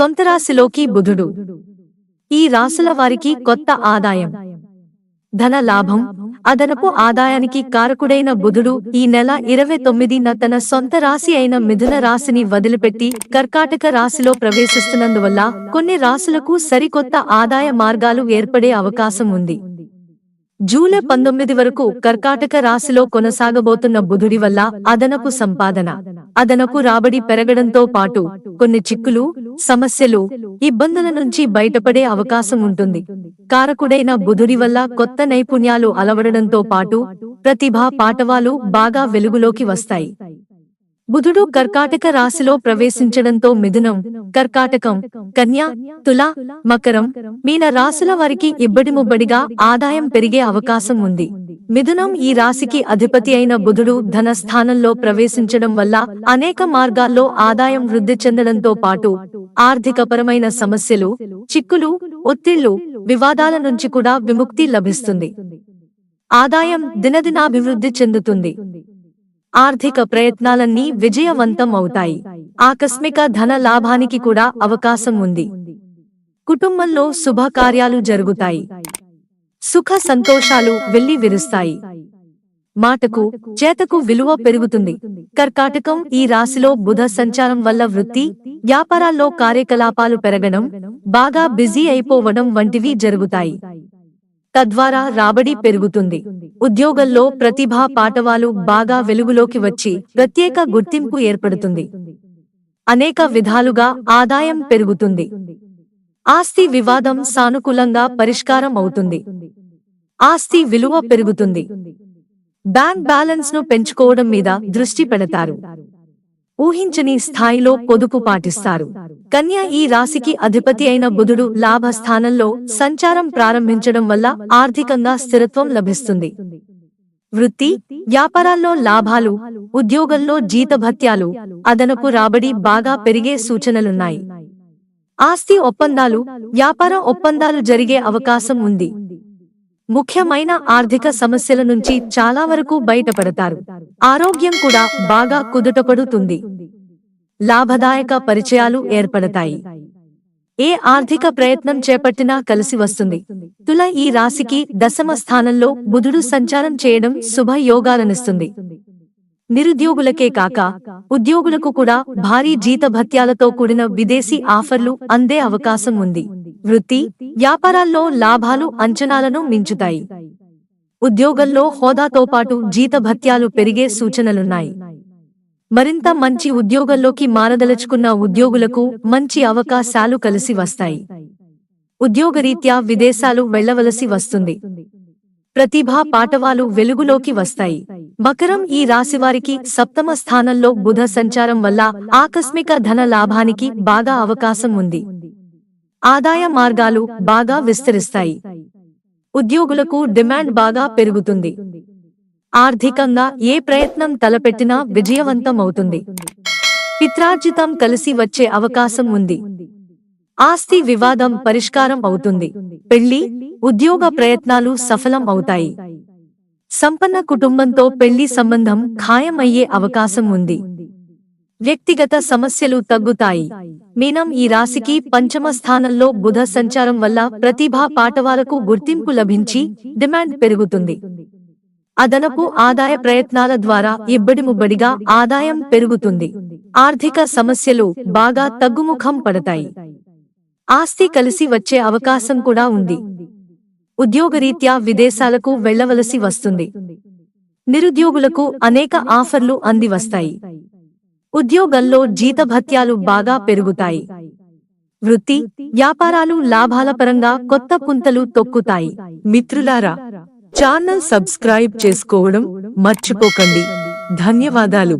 సొంత రాశిలోకి బుధుడు. ఈ రాసుల వారికి కొత్త ఆదాయం. ధన లాభం అదనపు ఆదాయానికి కారకుడైన బుధుడు ఈ నెల ఇరవై తొమ్మిదిన తన సొంత రాశి అయిన మిథున రాశిని వదిలిపెట్టి కర్కాటక రాశిలో ప్రవేశిస్తున్నందువల్ల కొన్ని రాశులకు సరికొత్త ఆదాయ మార్గాలు ఏర్పడే అవకాశం ఉంది. జూలై పంతొమ్మిది వరకు కర్కాటక రాశిలో కొనసాగబోతున్న బుధుడి వల్ల అదనపు సంపాదన. అదనపు రాబడి పెరగడంతో పాటు కొన్ని చిక్కులు సమస్యలు ఇబ్బందుల నుంచి బయటపడే అవకాశం ఉంటుంది. కారకుడైన బుధుడి వల్ల కొత్త నైపుణ్యాలు అలవడడంతో పాటు ప్రతిభా పాటవాలు బాగా వెలుగులోకి వస్తాయి. బుధుడు కర్కాటక రాశిలో ప్రవేశించడంతో మిథునం కర్కాటకం కన్య తుల మకరం మీన రాశుల వారికి ఇబ్బడి ముబ్బడిగా ఆదాయం పెరిగే అవకాశం ఉంది. మిథునం ఈ రాశికి అధిపతి అయిన బుధుడు ధన స్థానంలో ప్రవేశించడం వల్ల అనేక మార్గాల్లో ఆదాయం వృద్ధి చెందడంతో పాటు ఆర్థికపరమైన సమస్యలు చిక్కులు ఒత్తిళ్ళు వివాదాల నుంచి కూడా విముక్తి లభిస్తుంది. ఆదాయం దినదినాభివృద్ధి చెందుతుంది. ఆర్థిక ప్రయత్నాలన్నీ విజయవంతం అవుతాయి. ఆకస్మిక ధన లాభానికి కూడా అవకాశం ఉంది. కుటుంబంలో శుభకార్యాలు జరుగుతాయి. సుఖ సంతోషాలు వెళ్ళి విరుస్తాయి. మాటకు చేతకు విలువ పెరుగుతుంది. కర్కాటకం ఈ రాశిలో బుధ సంచారం వల్ల వృత్తి వ్యాపారాల్లో కార్యకలాపాలు పెరగడం బాగా బిజీ అయిపోవడం వంటివి జరుగుతాయి. తద్వారా రాబడి పెరుగుతుంది. ఉద్యోగంలో ప్రతిభా పాటవాలు బాగా వెలుగులోకి వచ్చి ప్రత్యేక గుర్తింపు ఏర్పడుతుంది. అనేక విధాలుగా ఆదాయం పెరుగుతుంది. ఆస్తి వివాదం సానుకూలంగా పరిష్కారం అవుతుంది. ఆస్తి విలువ పెరుగుతుంది. బ్యాంక్ బ్యాలెన్స్ను పెంచుకోవడం మీద దృష్టి పెడతారు. ఊహించని స్థాయిలో పొదుపు పాటిస్తారు. కన్య ఈ రాశికి అధిపతి అయిన బుధుడు లాభ స్థానంలో సంచారం ప్రారంభించడం వల్ల ఆర్థికంగా స్థిరత్వం లభిస్తుంది. వృత్తి వ్యాపారాల్లో లాభాలు ఉద్యోగంలో జీతభత్యాలు అదనపు రాబడి బాగా పెరిగే సూచనలున్నాయి. ఆస్తి ఒప్పందాలు వ్యాపార ఒప్పందాలు జరిగే అవకాశం ఉంది. ముఖ్యమైన ఆర్థిక సమస్యల నుంచి చాలా వరకు బయటపడతారు. ఆరోగ్యం కూడా బాగా కుదుటపడుతుంది. లాభదాయక పరిచయాలు ఏర్పడతాయి. ఏ ఆర్థిక ప్రయత్నం చేపట్టినా కలిసి వస్తుంది. తుల ఈ రాశికి దశమ స్థానంలో బుధుడు సంచారం చేయడం శుభయోగాలనిస్తుంది. నిరుద్యోగులకే కాక ఉద్యోగులకు కూడా భారీ జీతభత్యాలతో కూడిన విదేశీ ఆఫర్లు అందే అవకాశం ఉంది. వృత్తి వ్యాపారాల్లో లాభాలు అంచనాలను మించుతాయి. ఉద్యోగంలో హోదాతో పాటు జీతభత్యాలు పెరిగే సూచనలున్నాయి. మరింత మంచి ఉద్యోగంలోకి మారదలుచుకున్న ఉద్యోగులకు మంచి అవకాశాలు కలిసి వస్తాయి. ఉద్యోగరీత్యా విదేశాలు వెళ్ళవలసి వస్తుంది. ప్రతిభా పాటవాలు వెలుగులోకి వస్తాయి. మకరం ఈ రాశివారికి సప్తమ స్థానంలో బుధ సంచారం వల్ల ఆకస్మిక ధన లాభానికి బాగా అవకాశం ఉంది. ఆదాయ మార్గాలు బాగా విస్తరిస్తాయి. ఉద్యోగులకు డిమాండ్ బాగా పెరుగుతుంది. ఆర్థికంగా ఏ ప్రయత్నం తలపెట్టినా విజయవంతం అవుతుంది పిత్రార్జితం కలిసి వచ్చే అవకాశం ఉంది. ఆస్తి వివాదం పరిష్కారం అవుతుంది. పెళ్ళి ఉద్యోగ ప్రయత్నాలు సఫలం అవుతాయి. సంపన్న కుటుంబంతో పెళ్ళి సంబంధం ఖాయం అయ్యే అవకాశం ఉంది. వ్యక్తిగత సమస్యలు తగ్గుతాయి. మీనం ఈ రాశికి పంచమ స్థానంలో బుధ సంచారం వల్ల ప్రతిభా పాటవాలకు గుర్తింపు లభించి డిమాండ్ పెరుగుతుంది. అదనపు ఆదాయ ప్రయత్నాల ద్వారా ఇబ్బడి ముబ్బడిగా ఆదాయం పెరుగుతుంది. ఆర్థిక సమస్యలు బాగా తగ్గుముఖం పడతాయి. ఆస్తి కలిసి వచ్చే అవకాశం కూడా ఉంది. ఉద్యోగరీత్యా విదేశాలకు వెళ్ళవలసి వస్తుంది. నిరుద్యోగులకు అనేక ఆఫర్లు అంది వస్తాయి. ఉద్యోగంలో జీతభత్యాలు బాగా పెరుగుతాయి. వృత్తి వ్యాపారాలు లాభాల పరంగా కొత్త పుంతలు తొక్కుతాయి. మిత్రులారా ఛానల్ సబ్స్క్రైబ్ చేసుకోవడం మర్చిపోకండి. ధన్యవాదాలు.